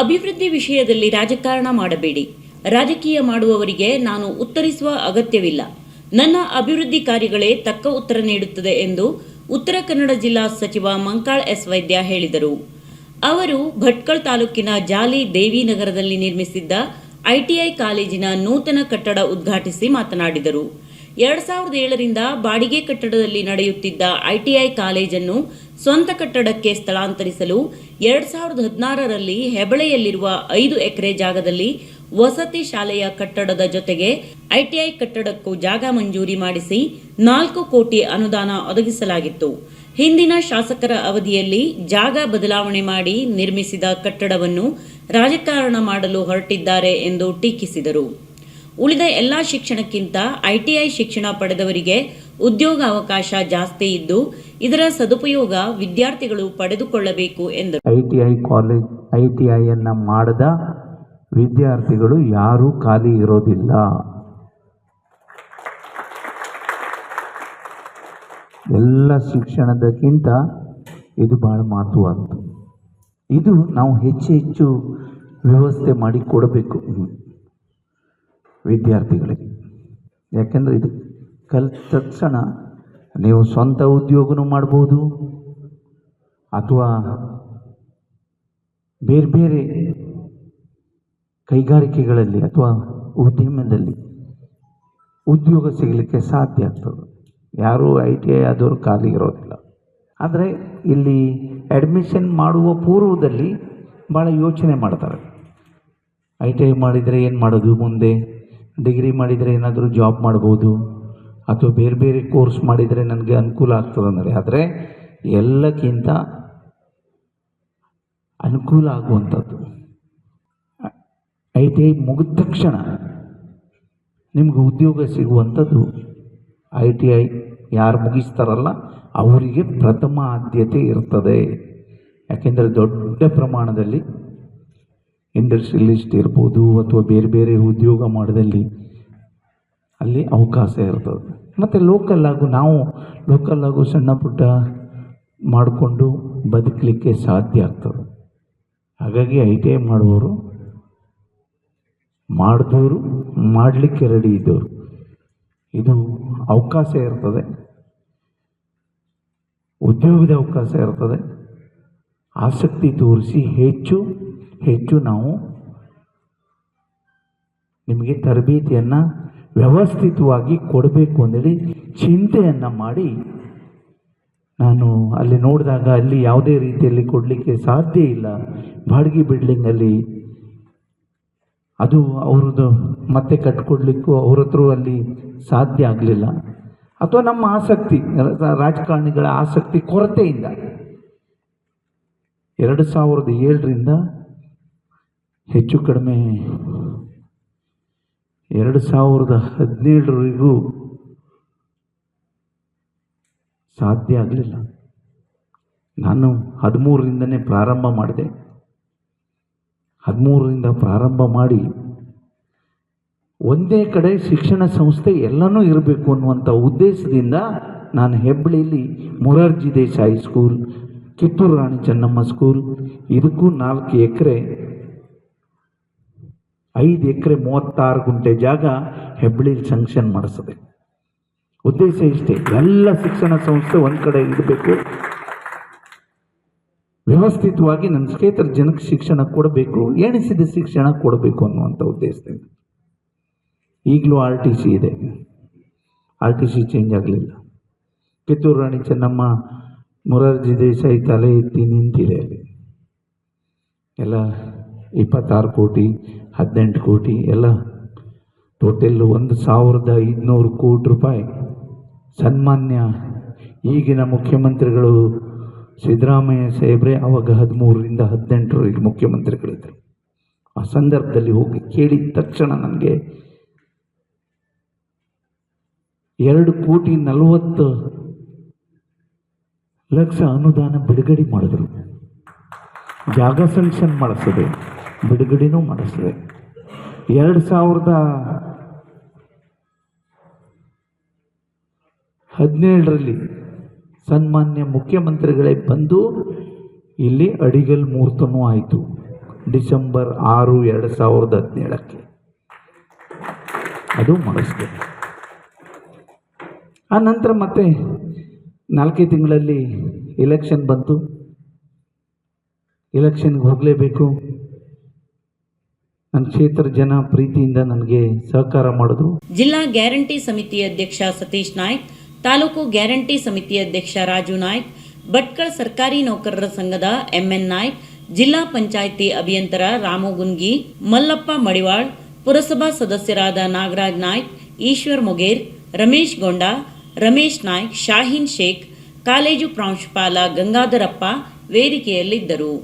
ಅಭಿವೃದ್ಧಿ ವಿಷಯದಲ್ಲಿ ರಾಜಕಾರಣ ಮಾಡಬೇಡಿ. ರಾಜಕೀಯ ಮಾಡುವವರಿಗೆ ನಾನು ಉತ್ತರಿಸುವ ಅಗತ್ಯವಿಲ್ಲ. ನನ್ನ ಅಭಿವೃದ್ಧಿ ಕಾರ್ಯಗಳೇ ತಕ್ಕ ಉತ್ತರ ನೀಡುತ್ತದೆ ಎಂದು ಉತ್ತರ ಕನ್ನಡ ಜಿಲ್ಲಾ ಸಚಿವ ಮಂಕಾಳ್ ಎಸ್ ವೈದ್ಯ ಹೇಳಿದರು. ಅವರು ಭಟ್ಕಳ್ ತಾಲೂಕಿನ ಜಾಲಿ ದೇವಿನಗರದಲ್ಲಿ ನಿರ್ಮಿಸಿದ್ದ ಐಟಿಐ ಕಾಲೇಜಿನ ನೂತನ ಕಟ್ಟಡ ಉದ್ಘಾಟಿಸಿ ಮಾತನಾಡಿದರು. ಎರಡ್ ಸಾವಿರದ ಏಳರಿಂದ ಬಾಡಿಗೆ ಕಟ್ಟಡದಲ್ಲಿ ನಡೆಯುತ್ತಿದ್ದ ಐಟಿಐ ಕಾಲೇಜನ್ನು ಸ್ವಂತ ಕಟ್ಟಡಕ್ಕೆ ಸ್ಥಳಾಂತರಿಸಲು ಎರಡ್ ಸಾವಿರದ ಹದಿನಾರರಲ್ಲಿ ಹೆಬಳೆಯಲ್ಲಿರುವ ಐದು ಎಕರೆ ಜಾಗದಲ್ಲಿ ವಸತಿ ಶಾಲೆಯ ಕಟ್ಟಡದ ಜೊತೆಗೆ ಐಟಿಐ ಕಟ್ಟಡಕ್ಕೂ ಜಾಗ ಮಂಜೂರಿ ಮಾಡಿಸಿ ನಾಲ್ಕು ಕೋಟಿ ಅನುದಾನ ಒದಗಿಸಲಾಗಿತ್ತು. ಹಿಂದಿನ ಶಾಸಕರ ಅವಧಿಯಲ್ಲಿ ಜಾಗ ಬದಲಾವಣೆ ಮಾಡಿ ನಿರ್ಮಿಸಿದ ಕಟ್ಟಡವನ್ನು ರಾಜಕಾರಣ ಮಾಡಲು ಹೊರಟಿದ್ದಾರೆ ಎಂದು ಟೀಕಿಸಿದರು. ಉಳಿದ ಎಲ್ಲಾ ಶಿಕ್ಷಣಕ್ಕಿಂತ ಐಟಿಐ ಶಿಕ್ಷಣ ಪಡೆದವರಿಗೆ ಉದ್ಯೋಗಾವಕಾಶ ಜಾಸ್ತಿ ಇದ್ದು ಇದರ ಸದುಪಯೋಗ ವಿದ್ಯಾರ್ಥಿಗಳು ಪಡೆದುಕೊಳ್ಳಬೇಕು ಎಂದರು. ಐಟಿಐ ಕಾಲೇಜ್ ಐಟಿಐ ಐಯನ್ನು ಮಾಡದ ವಿದ್ಯಾರ್ಥಿಗಳು ಯಾರೂ ಖಾಲಿ ಇರೋದಿಲ್ಲ. ಎಲ್ಲ ಶಿಕ್ಷಣದಕ್ಕಿಂತ ಇದು ಭಾಳ ಮಹತ್ವದ್ದು ಇದು ನಾವು ಹೆಚ್ಚು ಹೆಚ್ಚು ವ್ಯವಸ್ಥೆ ಮಾಡಿ ಕೊಡಬೇಕು ವಿದ್ಯಾರ್ಥಿಗಳಿಗೆ. ಯಾಕೆಂದರೆ ಇದು ಕಲಿತ ತಕ್ಷಣ ನೀವು ಸ್ವಂತ ಉದ್ಯೋಗನೂ ಮಾಡ್ಬೋದು ಅಥವಾ ಬೇರೆ ಬೇರೆ ಕೈಗಾರಿಕೆಗಳಲ್ಲಿ ಅಥವಾ ಉದ್ಯಮದಲ್ಲಿ ಉದ್ಯೋಗ ಸಿಗಲಿಕ್ಕೆ ಸಾಧ್ಯ ಆಗ್ತದೆ. ಯಾರೂ ಐ ಟಿ ಐ ಆದವರು ಖಾಲಿ ಇರೋದಿಲ್ಲ. ಆದರೆ ಇಲ್ಲಿ ಅಡ್ಮಿಷನ್ ಮಾಡುವ ಪೂರ್ವದಲ್ಲಿ ಭಾಳ ಯೋಚನೆ ಮಾಡ್ತಾರೆ. ಐ ಟಿ ಐ ಮಾಡಿದರೆ ಏನು ಮಾಡೋದು ಮುಂದೆ? ಡಿಗ್ರಿ ಮಾಡಿದರೆ ಏನಾದರೂ ಜಾಬ್ ಮಾಡ್ಬೋದು? ಅಥವಾ ಬೇರೆ ಬೇರೆ ಕೋರ್ಸ್ ಮಾಡಿದರೆ ನನಗೆ ಅನುಕೂಲ ಆಗ್ತದೆ ಅಂದರೆ, ಆದರೆ ಎಲ್ಲಕ್ಕಿಂತ ಅನುಕೂಲ ಆಗುವಂಥದ್ದು. ಐ ಟಿ ಐ ಮುಗಿದ ತಕ್ಷಣ ನಿಮ್ಗೆ ಉದ್ಯೋಗ ಸಿಗುವಂಥದ್ದು ಐ ಟಿ ಐ ಯಾರು ಮುಗಿಸ್ತಾರಲ್ಲ, ಅವರಿಗೆ ಪ್ರಥಮ ಆದ್ಯತೆ ಇರ್ತದೆ. ಯಾಕೆಂದರೆ ದೊಡ್ಡ ಪ್ರಮಾಣದಲ್ಲಿ ಇಂಡಸ್ಟ್ರಿಯಲಿಸ್ಟ್ ಇರ್ಬೋದು ಅಥವಾ ಬೇರೆ ಬೇರೆ ಉದ್ಯೋಗ ಮಾಡಿದಲ್ಲಿ ಅಲ್ಲಿ ಅವಕಾಶ ಇರ್ತದೆ. ಮತ್ತು ಲೋಕಲ್ಲಾಗೂ ನಾವು ಲೋಕಲ್ಲಾಗೂ ಸಣ್ಣ ಪುಟ್ಟ ಮಾಡಿಕೊಂಡು ಬದುಕಲಿಕ್ಕೆ ಸಾಧ್ಯ ಆಗ್ತದೆ. ಹಾಗಾಗಿ ಐ ಟಿ ಐ ಮಾಡುವವರು ಮಾಡಿದವರು ಮಾಡಲಿಕ್ಕೆ ರೆಡಿ ಇದ್ದವರು ಇದು ಅವಕಾಶ ಇರ್ತದೆ. ಉದ್ಯೋಗದ ಅವಕಾಶ ಇರ್ತದೆ. ಆಸಕ್ತಿ ತೋರಿಸಿ ಹೆಚ್ಚು ಹೆಚ್ಚು ನಾವು ನಿಮಗೆ ತರಬೇತಿಯನ್ನು ವ್ಯವಸ್ಥಿತವಾಗಿ ಕೊಡಬೇಕು ಅಂತೇಳಿ ಚಿಂತೆಯನ್ನು ಮಾಡಿ ನಾನು ಅಲ್ಲಿ ನೋಡಿದಾಗ ಅಲ್ಲಿ ಯಾವುದೇ ರೀತಿಯಲ್ಲಿ ಕೊಡಲಿಕ್ಕೆ ಸಾಧ್ಯ ಇಲ್ಲ. ಬಾಡಿಗೆ ಬಿಲ್ಡಿಂಗಲ್ಲಿ ಅದು ಅವ್ರದ್ದು ಮತ್ತೆ ಕಟ್ಕೊಡ್ಲಿಕ್ಕೂ ಅವ್ರ ಹತ್ರ ಅಲ್ಲಿ ಸಾಧ್ಯ ಆಗಲಿಲ್ಲ. ಅಥವಾ ನಮ್ಮ ಆಸಕ್ತಿ, ರಾಜಕಾರಣಿಗಳ ಆಸಕ್ತಿ ಕೊರತೆಯಿಂದ ಎರಡು ಸಾವಿರದ ಏಳರಿಂದ ಹೆಚ್ಚು ಕಡಿಮೆ ಎರಡು ಸಾವಿರದ ಹದಿನೇಳರಿಗೂ ಸಾಧ್ಯ ಆಗಲಿಲ್ಲ. ನಾನು ಹದಿಮೂರರಿಂದನೇ ಪ್ರಾರಂಭ ಮಾಡಿದೆ. ಹದಿಮೂರರಿಂದ ಪ್ರಾರಂಭ ಮಾಡಿ ಒಂದೇ ಕಡೆ ಶಿಕ್ಷಣ ಸಂಸ್ಥೆ ಎಲ್ಲನೂ ಇರಬೇಕು ಅನ್ನುವಂಥ ಉದ್ದೇಶದಿಂದ ನಾನು ಹೆಬ್ಬಳ್ಳಿಯಲ್ಲಿ ಮೊರಾರ್ಜಿ ದೇಸಾಯಿ ಸ್ಕೂಲ್ ಕಿತ್ತೂರು ರಾಣಿ ಚೆನ್ನಮ್ಮ ಸ್ಕೂಲ್ ಇದಕ್ಕೂ ನಾಲ್ಕು ಎಕರೆ ಐದು ಎಕರೆ ಮೂವತ್ತಾರು ಗುಂಟೆ ಜಾಗ ಹೆಬ್ಬಳ್ಳಿಲಿ ಸಂಕ್ಷನ್ ಮಾಡಿಸಿದೆ. ಉದ್ದೇಶ ಇಷ್ಟೇ, ಎಲ್ಲ ಶಿಕ್ಷಣ ಸಂಸ್ಥೆ ಒಂದು ಕಡೆ ಇಡಬೇಕು. ವ್ಯವಸ್ಥಿತವಾಗಿ ನನ್ನ ಸ್ನೇಹಿತರ ಜನಕ್ಕೆ ಶಿಕ್ಷಣ ಕೊಡಬೇಕು, ಎಣಿಸಿದ ಶಿಕ್ಷಣ ಕೊಡಬೇಕು ಅನ್ನುವಂಥ ಉದ್ದೇಶದಿಂದ. ಈಗಲೂ ಆರ್ ಟಿ ಸಿ ಇದೆ. ಆರ್ ಟಿ ಸಿ ಚೇಂಜ್ ಆಗಲಿಲ್ಲ. ಕಿತ್ತೂರು ರಾಣಿ ಚೆನ್ನಮ್ಮ, ಮೊರಾರ್ಜಿ ದೇಸಾಯಿ ತಲೆ ಎತ್ತಿ ನಿಂತಿದೆ ಅಲ್ಲಿ. ಎಲ್ಲ ಇಪ್ಪತ್ತಾರು ಕೋಟಿ ಹದಿನೆಂಟು ಕೋಟಿ ಎಲ್ಲ. ಟೋಟಲ್ ಒಂದು ಸಾವಿರದ ಐದುನೂರು ಕೋಟಿ ರೂಪಾಯಿ. ಸನ್ಮಾನ್ಯ ಈಗಿನ ಮುಖ್ಯಮಂತ್ರಿಗಳು ಸಿದ್ದರಾಮಯ್ಯ ಸಾಹೇಬ್ರೆ ಅವಾಗ ಹದಿಮೂರರಿಂದ ಹದಿನೆಂಟರವರೆಗೆ ಮುಖ್ಯಮಂತ್ರಿಗಳಿದ್ದರು ಆ ಸಂದರ್ಭದಲ್ಲಿ ಹೋಗಿ ಕೇಳಿದ ತಕ್ಷಣ ನನಗೆ ಎರಡು ಕೋಟಿ ನಲವತ್ತು ಲಕ್ಷ ಅನುದಾನ ಬಿಡುಗಡೆ ಮಾಡಿದ್ರು. ಜಾಗ ಸೆನ್ಷನ್ ಮಾಡಿಸಿದೆ. ಬಿಡುಗಡೆನೂ ಮಾಡಿಸಿದೆ. ಎರಡು ಸಾವಿರದ ಹದಿನೇಳರಲ್ಲಿ ಸನ್ಮಾನ್ಯ ಮುಖ್ಯಮಂತ್ರಿಗಳೇ ಬಂದು ಇಲ್ಲಿ ಅಡಿಗಲ್ ಮುಹೂರ್ತನೂ ಆಯಿತು. ಡಿಸೆಂಬರ್ ಆರು, ಎರಡು ಸಾವಿರದ ಹದಿನೇಳಕ್ಕೆ. ಅದು ಮಾಡಿಸಿದೆ. ಆ ನಂತರ ಮತ್ತೆ ನಾಲ್ಕೇ ತಿಂಗಳಲ್ಲಿ ಎಲೆಕ್ಷನ್ ಬಂತು. ಎಲೆಕ್ಷನ್ಗೆ ಹೋಗಲೇಬೇಕು. ನನ್ನ ಕ್ಷೇತ್ರ ಜನ ಪ್ರೀತಿಯಿಂದ ನನಗೆ ಸಹಕಾರ ಮಾಡಿದ್ರು ಜಿಲ್ಲಾ ಗ್ಯಾರಂಟಿ ಸಮಿತಿ ಅಧ್ಯಕ್ಷ ಸತೀಶ್ ನಾಯ್ಕ್, ತಾಲೂಕು ಗ್ಯಾರಂಟಿ ಸಮಿತಿ ಅಧ್ಯಕ್ಷ ರಾಜು ನಾಯ್ಕ್, ಭಟ್ಕಳ ಸರ್ಕಾರಿ ನೌಕರರ ಸಂಘದ ಎಂಎನ್ ನಾಯ್ಕ್, ಜಿಲ್ಲಾ ಪಂಚಾಯಿತಿ ಅಭಿಯಂತರ ರಾಮು ಗುನ್ಗಿ, ಮಲ್ಲಪ್ಪ ಮಡಿವಾಳ್, ಪುರಸಭಾ ಸದಸ್ಯರಾದ ನಾಗರಾಜ್ ನಾಯ್ಕ್, ಈಶ್ವರ್ ಮೊಗೇರ್, ರಮೇಶ್ ಗೊಂಡ, ರಮೇಶ್ ನಾಯ್ಕ್, ಶಾಹೀನ್ ಶೇಖ್, ಕಾಲೇಜು ಪ್ರಾಂಶುಪಾಲ ಗಂಗಾಧರಪ್ಪ ವೇದಿಕೆಯಲ್ಲಿದ್ದರು.